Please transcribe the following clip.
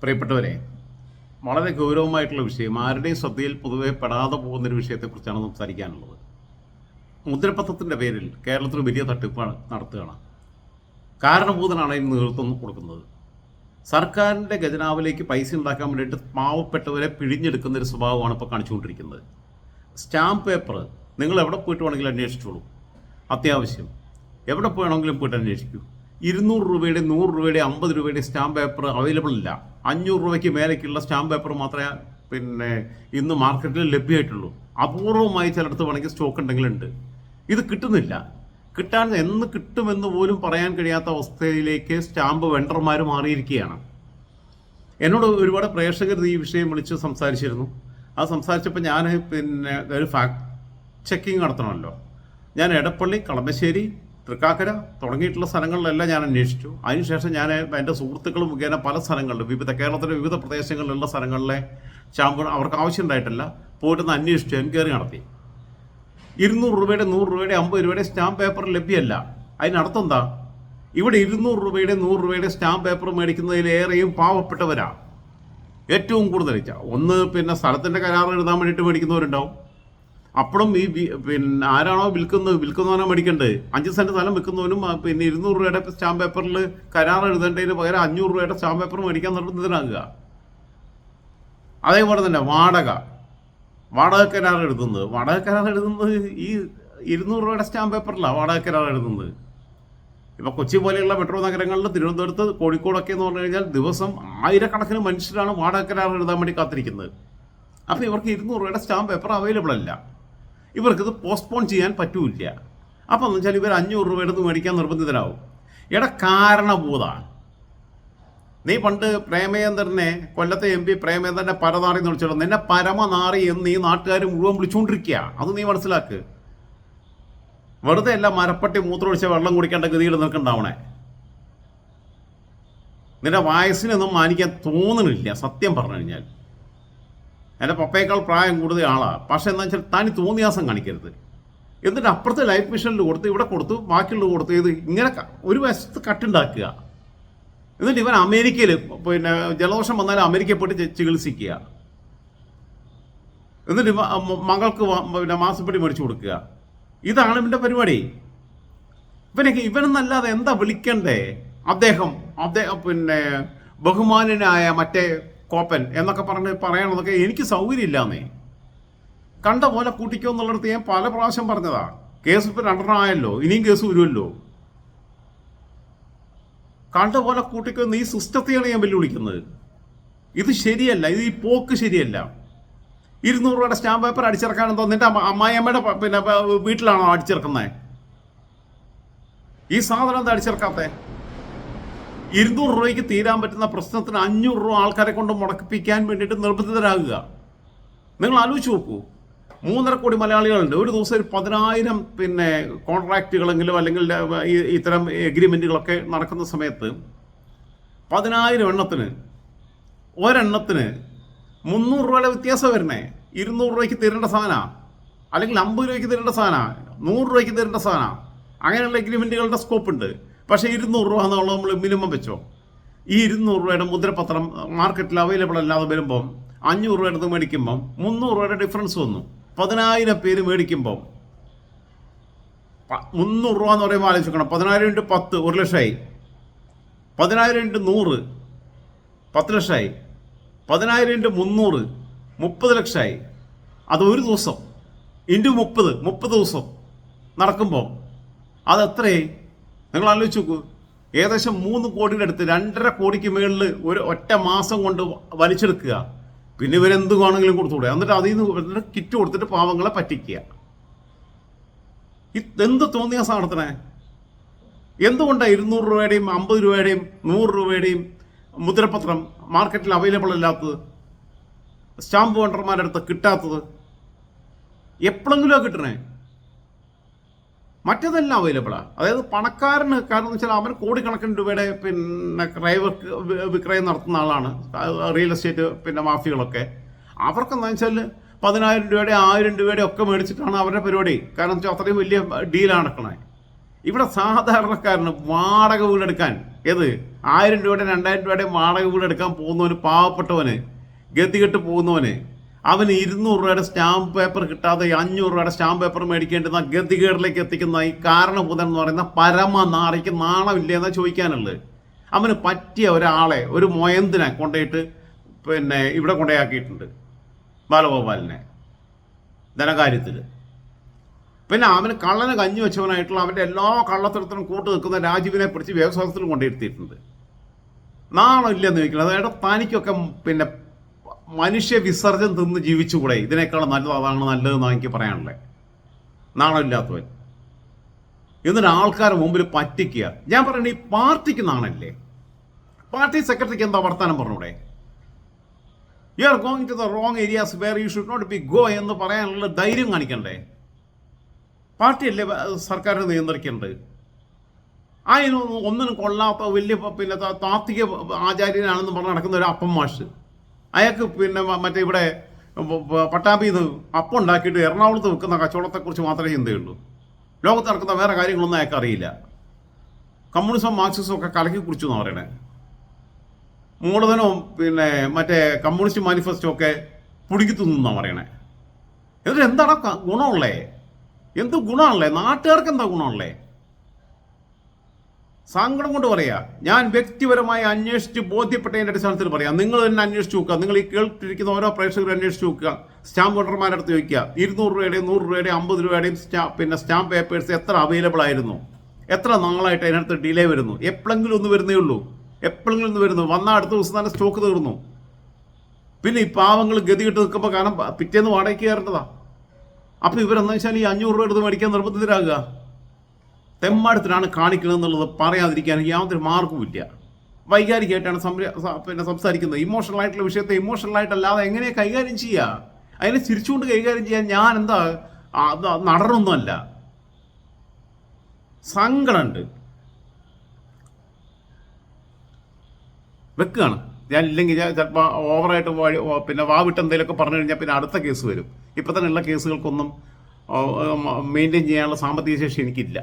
പ്രിയപ്പെട്ടവരെ വളരെ ഗൗരവമായിട്ടുള്ള വിഷയം ആരുടെയും ശ്രദ്ധയിൽ പൊതുവെ പെടാതെ പോകുന്നൊരു വിഷയത്തെക്കുറിച്ചാണ് സംസാരിക്കാനുള്ളത്. മുദ്രപത്രത്തിന്റെ പേരിൽ കേരളത്തിൽ വലിയ തട്ടിപ്പ് നടത്തുകയാണ്. കാരണഭൂതനാണ് ഇതിന് നേതൃത്വം കൊടുക്കുന്നത്. സർക്കാരിന്റെ ഖജനാവിലേക്ക് പൈസ ഉണ്ടാക്കാൻ വേണ്ടിയിട്ട് പാവപ്പെട്ടവരെ പിഴിഞ്ഞെടുക്കുന്ന ഒരു സ്വഭാവമാണ് ഇപ്പോൾ കാണിച്ചുകൊണ്ടിരിക്കുന്നത്. സ്റ്റാമ്പ് പേപ്പർ നിങ്ങൾ എവിടെ പോയിട്ട് വേണമെങ്കിലും അന്വേഷിച്ചോളൂ. അത്യാവശ്യം. എവിടെ പോയണമെങ്കിലും പോയിട്ട് അന്വേഷിക്കൂ. ഇരുന്നൂറ് രൂപയുടെ നൂറ് രൂപയുടെ അമ്പത് രൂപയുടെ സ്റ്റാമ്പ് പേപ്പർ അവൈലബിൾ ഇല്ല. അഞ്ഞൂറ് രൂപയ്ക്ക് മേലേക്കുള്ള സ്റ്റാമ്പ് പേപ്പർ മാത്രമേ പിന്നെ ഇന്ന് മാർക്കറ്റിൽ ലഭ്യമായിട്ടുള്ളൂ. അപൂർവമായി ചിലയിടത്ത് വേണമെങ്കിൽ സ്റ്റോക്ക് ഉണ്ടെങ്കിലുണ്ട് ഇത് കിട്ടുന്നില്ല. കിട്ടാൻ എന്ന് കിട്ടുമെന്ന് പോലും പറയാൻ കഴിയാത്ത അവസ്ഥയിലേക്ക് സ്റ്റാമ്പ് വെണ്ടർമാർ മാറിയിരിക്കുകയാണ്. എന്നോട് ഒരുപാട് പ്രേക്ഷകർ ഈ വിഷയം വിളിച്ച് സംസാരിച്ചിരുന്നു. അത് സംസാരിച്ചപ്പോൾ ഞാൻ പിന്നെ ഒരു ഫാക്ട് ചെക്കിങ് നടത്തണമല്ലോ. ഞാൻ എടപ്പള്ളി കളമശ്ശേരി തൃക്കാക്കര തുടങ്ങിയിട്ടുള്ള സ്ഥലങ്ങളിലെല്ലാം ഞാൻ അന്വേഷിച്ചു. അതിനുശേഷം ഞാൻ എന്റെ സുഹൃത്തുക്കൾ മുഖേന പല സ്ഥലങ്ങളിലും വിവിധ കേരളത്തിലെ വിവിധ പ്രദേശങ്ങളിലുള്ള സ്ഥലങ്ങളിലെ സ്റ്റാമ്പ് അവർക്ക് ആവശ്യമുണ്ടായിട്ടില്ല. പോയിട്ടൊന്ന് അന്വേഷിച്ചു എൻക്വയറി നടത്തി. ഇരുന്നൂറ് രൂപയുടെ നൂറ് രൂപയുടെ അമ്പത് രൂപയുടെ സ്റ്റാമ്പ് പേപ്പർ ലഭ്യമല്ല. അതിനർത്ഥം എന്താ? ഇവിടെ ഇരുന്നൂറ് രൂപയുടെ നൂറ് രൂപയുടെ സ്റ്റാമ്പ് പേപ്പർ മേടിക്കുന്നതിലേറെയും പാവപ്പെട്ടവരാണ് ഏറ്റവും കൂടുതൽ ഒന്ന് പിന്നെ സ്ഥലത്തിന്റെ കരാർ എഴുതാൻ വേണ്ടിയിട്ട് മേടിക്കുന്നവരുണ്ടാവും. അപ്പോഴും ഈ പിന്നെ ആരാണോ വിൽക്കുന്നത് വിൽക്കുന്നവനോ മേടിക്കേണ്ടത് അഞ്ച് സെന്റ് സ്ഥലം വിൽക്കുന്നവനും പിന്നെ ഇരുന്നൂറ് രൂപയുടെ സ്റ്റാമ്പ് പേപ്പറിൽ കരാർ എഴുതേണ്ടതിന് പകരം അഞ്ഞൂറ് രൂപയുടെ സ്റ്റാമ്പ് പേപ്പർ മേടിക്കാൻ നിർബന്ധിതനാകുക. അതേപോലെ തന്നെ വാടക. വാടക കരാർ എഴുതുന്നത്. വാടക കരാർ എഴുതുന്നത് ഈ ഇരുന്നൂറ് രൂപയുടെ സ്റ്റാമ്പ് പേപ്പറിലാണ് വാടക കരാർ എഴുതുന്നത്. ഇപ്പോൾ കൊച്ചി പോലെയുള്ള മെട്രോ നഗരങ്ങളിൽ തിരുവനന്തപുരത്ത് കോഴിക്കോടൊക്കെ എന്ന് പറഞ്ഞു കഴിഞ്ഞാൽ ദിവസം ആയിരക്കണക്കിന് മനുഷ്യരാണ് വാടക കരാർ എഴുതാൻ വേണ്ടി കാത്തിരിക്കുന്നത്. അപ്പോൾ ഇവർക്ക് ഇരുന്നൂറ് രൂപയുടെ സ്റ്റാമ്പ് പേപ്പർ അവൈലബിൾ അല്ല. ഇവർക്കിത് പോസ്റ്റ്പോൺ ചെയ്യാൻ പറ്റൂല്ല. അപ്പോൾ എന്ന് വെച്ചാൽ ഇവർ അഞ്ഞൂറ് രൂപ എടുത്ത് മേടിക്കാൻ നിർബന്ധിതരാകും എടാ കാരണഭൂതാണ് നീ പണ്ട് പ്രേമേന്ദ്രനെ കൊല്ലത്തെ എം പി പ്രേമേന്ദ്രനെ പരനാറി എന്ന് വിളിച്ചോളൂ നിന്നെ പരമനാറി എന്ന് നീ നാട്ടുകാർ മുഴുവൻ വിളിച്ചുകൊണ്ടിരിക്കുക അത് നീ മനസ്സിലാക്ക്. വെറുതെ അല്ല മരപ്പട്ടി മൂത്രമൊഴിച്ച വെള്ളം കുടിക്കേണ്ട ഗതിയിൽ നിൽക്കണ്ടാവണേ. നിന്റെ വയസ്സിനൊന്നും മാനിക്കാൻ തോന്നണില്ല സത്യം പറഞ്ഞു കഴിഞ്ഞാൽ. എന്റെ പപ്പയേക്കാൾ പ്രായം കൂടുതൽ ആളാണ് പക്ഷേ എന്താ വെച്ചാൽ താൻ തോന്നിയാസം കാണിക്കരുത്. എന്നിട്ട് അപ്പുറത്തെ ലൈഫ് മിഷനിൽ കൊടുത്ത് ഇവിടെ കൊടുത്തു ബാക്കിയുള്ളത് കൊടുത്ത് ഇത് ഇങ്ങനെ ഒരു വശത്ത് കട്ടുണ്ടാക്കുക എന്നിട്ട് ഇവൻ അമേരിക്കയിൽ പിന്നെ ജലദോഷം വന്നാൽ അമേരിക്കയിൽ പോയിട്ട് ചികിത്സിക്കുക. എന്നിട്ട് മകൾക്ക് പിന്നെ മാസപ്പെട്ടി മേടിച്ചു കൊടുക്കുക. ഇതാണ് ഇവന്റെ പരിപാടി. ഇവനൊക്കെ ഇവനെന്നല്ലാതെ എന്താ വിളിക്കണ്ടേ? അദ്ദേഹം അദ്ദേഹം പിന്നെ ബഹുമാനനായ മറ്റേ കോപ്പൻ എന്നൊക്കെ പറഞ്ഞ് പറയണതൊക്കെ എനിക്ക് സൗകര്യമില്ലാന്നേ. കണ്ട പോലെ കൂട്ടിക്കോ എന്നുള്ളിടത്ത് ഞാൻ പല പ്രാവശ്യം പറഞ്ഞതാ. കേസ് ഇപ്പം രണ്ടെണ്ണം ആയല്ലോ ഇനിയും കേസ് വരുമല്ലോ. കണ്ട പോലെ കൂട്ടിക്കോ ഈ സിസ്റ്റത്തെയാണ് ഞാൻ വെല്ലുവിളിക്കുന്നത്. ഇത് ശരിയല്ല ഇത് ഈ പോക്ക് ശരിയല്ല. ഇരുന്നൂറ് രൂപയുടെ സ്റ്റാമ്പ് പേപ്പർ അടിച്ചിറക്കാൻ എന്തോ നിന്റെ അമ്മായിയമ്മയുടെ പിന്നെ വീട്ടിലാണോ അടിച്ചിറക്കുന്നത് ഈ സാധനം എന്താ അടിച്ചിറക്കാത്തെ? ഇരുന്നൂറ് രൂപയ്ക്ക് തീരാൻ പറ്റുന്ന പ്രശ്നത്തിന് അഞ്ഞൂറ് രൂപ ആൾക്കാരെ കൊണ്ട് മുടക്കിപ്പിക്കാൻ വേണ്ടിയിട്ട് നിർബന്ധിതരാകുക. നിങ്ങൾ ആലോചിച്ച് നോക്കൂ. മൂന്നര കോടി മലയാളികളുണ്ട്. ഒരു ദിവസം ഒരു പതിനായിരം പിന്നെ കോൺട്രാക്റ്റുകളെങ്കിലും അല്ലെങ്കിൽ ഇത്തരം എഗ്രിമെന്റുകളൊക്കെ നടക്കുന്ന സമയത്ത് പതിനായിരം എണ്ണത്തിന് ഒരെണ്ണത്തിന് മുന്നൂറ് രൂപയുടെ വ്യത്യാസം വരണേ. ഇരുന്നൂറ് രൂപയ്ക്ക് തരേണ്ട സാധനമാണ് അല്ലെങ്കിൽ അമ്പത് രൂപയ്ക്ക് തരേണ്ട സാധനമാണ് നൂറ് രൂപയ്ക്ക് തരേണ്ട സാധനമാണ് അങ്ങനെയുള്ള എഗ്രിമെന്റുകളുടെ സ്കോപ്പ് ഉണ്ട്. പക്ഷേ ഇരുന്നൂറ് രൂപ എന്നുള്ളത് നമ്മൾ മിനിമം വെച്ചോ. ഈ ഇരുന്നൂറ് രൂപയുടെ മുദ്രപത്രം മാർക്കറ്റിൽ അവൈലബിൾ അല്ലാതെ വരുമ്പം അഞ്ഞൂറ് രൂപ എടുത്ത് മേടിക്കുമ്പം മുന്നൂറ് രൂപയുടെ ഡിഫറൻസ് വന്നു. പതിനായിരം പേര് മേടിക്കുമ്പം. മുന്നൂറ് രൂപ എന്ന് പറയുമ്പോൾ ആലോചിക്കണം. പതിനായിരം ഇന്റു പത്ത് ഒരു ലക്ഷമായി. പതിനായിരം ഇന്റു നൂറ് പത്ത് ലക്ഷമായി. പതിനായിരം ഇന്റു മുന്നൂറ് മുപ്പത് ലക്ഷമായി. അത് ഒരു ദിവസം. ഇന്റു മുപ്പത് മുപ്പത് ദിവസം നടക്കുമ്പോൾ അത് എത്രയായി? നിങ്ങൾ ആലോചിച്ച് നോക്കൂ. ഏകദേശം മൂന്ന് കോടിയുടെ അടുത്ത് രണ്ടര കോടിക്ക് മുകളിൽ ഒരു ഒറ്റ മാസം കൊണ്ട് വലിച്ചെടുക്കുക. പിന്നെ ഇവരെന്ത് വേണമെങ്കിലും കൊടുത്തുകൂടെ? എന്നിട്ട് അതിൽ നിന്ന് കിറ്റ് കൊടുത്തിട്ട് പാവങ്ങളെ പറ്റിക്കുക. ഇത് എന്ത് തോന്നിയ സാധനത്തിനെ? എന്തുകൊണ്ടാണ് ഇരുന്നൂറ് രൂപയുടെയും അമ്പത് രൂപയുടെയും നൂറ് രൂപയുടെയും മുദ്രപത്രം മാർക്കറ്റിൽ അവൈലബിൾ അല്ലാത്തത്? സ്റ്റാമ്പ് വണ്ടർമാരുടെ അടുത്ത് കിട്ടാത്തത്? എപ്പോഴെങ്കിലും കിട്ടണേ? മറ്റേതെല്ലാം അവൈലബിളാണ് അതായത് പണക്കാരന് കാരണം എന്ന് വെച്ചാൽ അവൻ കോടിക്കണക്കിന് രൂപയുടെ പിന്നെ ക്രയ വിക്രയം നടത്തുന്ന ആളാണ്. റിയൽ എസ്റ്റേറ്റ് പിന്നെ മാഫികളൊക്കെ. അവർക്കെന്താ വെച്ചാൽ പതിനായിരം രൂപയുടെ ആയിരം രൂപയുടെ ഒക്കെ മേടിച്ചിട്ടാണ് അവരുടെ പരിപാടി. കാരണം വെച്ചാൽ അത്രയും വലിയ ഡീലാണ് നടക്കണേ. ഇവിടെ സാധാരണക്കാരന് വാടക വീടെടുക്കാൻ ഏത്? ആയിരം രൂപയുടെ രണ്ടായിരം രൂപയുടെ വാടക വീടെടുക്കാൻ പോകുന്നവന് പാവപ്പെട്ടവന് ഗതികെട്ട് പോകുന്നവന് അവന് ഇരുന്നൂറ് രൂപയുടെ സ്റ്റാമ്പ് പേപ്പർ കിട്ടാതെ അഞ്ഞൂറ് രൂപയുടെ സ്റ്റാമ്പ് പേപ്പർ മേടിക്കേണ്ടുന്ന ഗതികേടിലേക്ക് എത്തിക്കുന്ന ഈ കാരണഭൂതൻ എന്ന് പറയുന്ന പരമ നാറിക്ക് നാണമില്ലേ ചോദിക്കാനുള്ളത്? അവന് പറ്റിയ ഒരാളെ ഒരു മൊയന്തിനെ കൊണ്ടുപോയിട്ട് പിന്നെ ഇവിടെ കൊണ്ടുപോയാക്കിയിട്ടുണ്ട് ബാലഗോപാലിനെ ധനകാര്യത്തിൽ പിന്നെ അവന് കള്ളന് കഞ്ഞി വെച്ചവനായിട്ടുള്ള അവന്റെ എല്ലാ കള്ളത്തരത്തിനും കൂട്ടു നിൽക്കുന്ന രാജീവിനെ പിടിച്ച് വ്യവസായത്തിൽ കൊണ്ടിരുത്തിയിട്ടുണ്ട് നാളെ ഇല്ലെന്ന് ചോദിക്കുന്നത് അതായത് തനിക്കൊക്കെ പിന്നെ മനുഷ്യ വിസർജ്യം തിന്ന് ജീവിച്ചുകൂടെ? ഇതിനേക്കാൾ നല്ലത് അതാണ് നല്ലതെന്നാണ് എനിക്ക് പറയാനുള്ളത് നാണമില്ലാത്തവൻ. എന്നിട്ട് ആൾക്കാരുടെ മുമ്പിൽ പറ്റിക്കുക. ഞാൻ പറയുന്നത് ഈ പാർട്ടിക്ക് നാണല്ലേ പാർട്ടി സെക്രട്ടറിക്ക് എന്താ വർത്താനം പറഞ്ഞൂടെ? You are going to the wrong areas where you should not be go എന്ന് പറയാനുള്ള ധൈര്യം കാണിക്കണ്ടേ? പാർട്ടിയല്ലേ സർക്കാരിനെ നിയന്ത്രിക്കേണ്ടത്? അതിനൊന്നും ഒന്നിനും കൊള്ളാത്ത വലിയ പിന്നെ താത്വിക ആചാര്യനാണെന്ന് പറഞ്ഞ് നടക്കുന്ന ഒരു അപ്പം മാഷ്. അയാൾക്ക് പിന്നെ മറ്റേ ഇവിടെ പട്ടാമ്പിയിൽ നിന്ന് അപ്പം ഉണ്ടാക്കിയിട്ട് എറണാകുളത്ത് വെക്കുന്ന കച്ചവടത്തെക്കുറിച്ച് മാത്രമേ ചിന്തയുള്ളൂ ലോകത്ത് നടക്കുന്ന വേറെ കാര്യങ്ങളൊന്നും അയാൾക്ക് അറിയില്ല. കമ്മ്യൂണിസം മാർക്സിസം ഒക്കെ കലക്കി കുറിച്ചു എന്നാണ് പറയണേ. മൂലധനവും പിന്നെ മറ്റേ കമ്മ്യൂണിസ്റ്റ് മാനിഫെസ്റ്റോ ഒക്കെ പുടുക്കി തിന്നാണ് പറയണേ. എന്നിട്ട് എന്താണ് ഗുണമുള്ളേ? എന്ത് ഗുണമുള്ളേ നാട്ടുകാർക്ക് എന്താ ഗുണമുള്ളേ? സങ്കടം കൊണ്ട് പറയാ. ഞാൻ വ്യക്തിപരമായി അന്വേഷിച്ച് ബോധ്യപ്പെട്ടതിന്റെ അടിസ്ഥാനത്തിൽ പറയാം. നിങ്ങൾ തന്നെ അന്വേഷിച്ച് നോക്കുക. നിങ്ങൾ ഈ കേട്ടിരിക്കുന്ന ഓരോ പ്രേക്ഷകരും അന്വേഷിച്ച് നോക്കുക. സ്റ്റാമ്പ് വോട്ടർമാരുടെ അടുത്ത് ചോദിക്കുക. ഇരുന്നൂറ് രൂപയുടെയും നൂറ് രൂപയുടെയും അമ്പത് രൂപയുടെയും സ്റ്റാ പിന്നെ സ്റ്റാമ്പ് പേപ്പേഴ്സ് എത്ര അവൈലബിൾ ആയിരുന്നു? എത്ര നാളായിട്ട് അതിനകത്ത് ഡിലേ വരുന്നു? എപ്പോഴെങ്കിലും ഒന്ന് വരുന്നേ ഉള്ളൂ. എപ്പോഴെങ്കിലും ഒന്ന് വരുന്നു. വന്ന അടുത്ത ദിവസം തന്നെ സ്റ്റോക്ക് തീർന്നു. പിന്നെ ഈ പാവങ്ങൾ ഗതികെട്ട് നിൽക്കുമ്പോൾ കാരണം പിറ്റേന്ന് വാടകയ്ക്ക് കയറേണ്ടതാ. അപ്പോൾ ഇവരെന്താ വെച്ചാൽ ഈ അഞ്ഞൂറ് രൂപ എടുത്ത് മേടിക്കാൻ നിർബന്ധിതരാകുക. തെമ്മാടത്തിനാണ് എന്നുള്ളത് പറയാതിരിക്കാൻ യാതൊരു മാർഗവുമില്ല വൈകാരികമായിട്ടാണ് പിന്നെ സംസാരിക്കുന്നത്. ഇമോഷണൽ ആയിട്ടുള്ള വിഷയത്തെ ഇമോഷണൽ ആയിട്ടല്ലാതെ എങ്ങനെ കൈകാര്യം ചെയ്യുക അതിനെ ചിരിച്ചുകൊണ്ട് കൈകാര്യം ചെയ്യാൻ ഞാൻ എന്താ നടനൊന്നുമല്ല. സങ്കടമുണ്ട്. വെക്കുകയാണ്. ഞാൻ ഇല്ലെങ്കിൽ ഞാൻ ചിലപ്പോൾ ഓവറായിട്ട് വഴി പിന്നെ വാവിട്ട് എന്തെങ്കിലുമൊക്കെ പറഞ്ഞു കഴിഞ്ഞാൽ പിന്നെ അടുത്ത കേസ് വരും. ഇപ്പം തന്നെയുള്ള കേസുകൾക്കൊന്നും മെയിന്റെയിൻ ചെയ്യാനുള്ള സാമ്പത്തിക ശേഷി എനിക്കില്ല.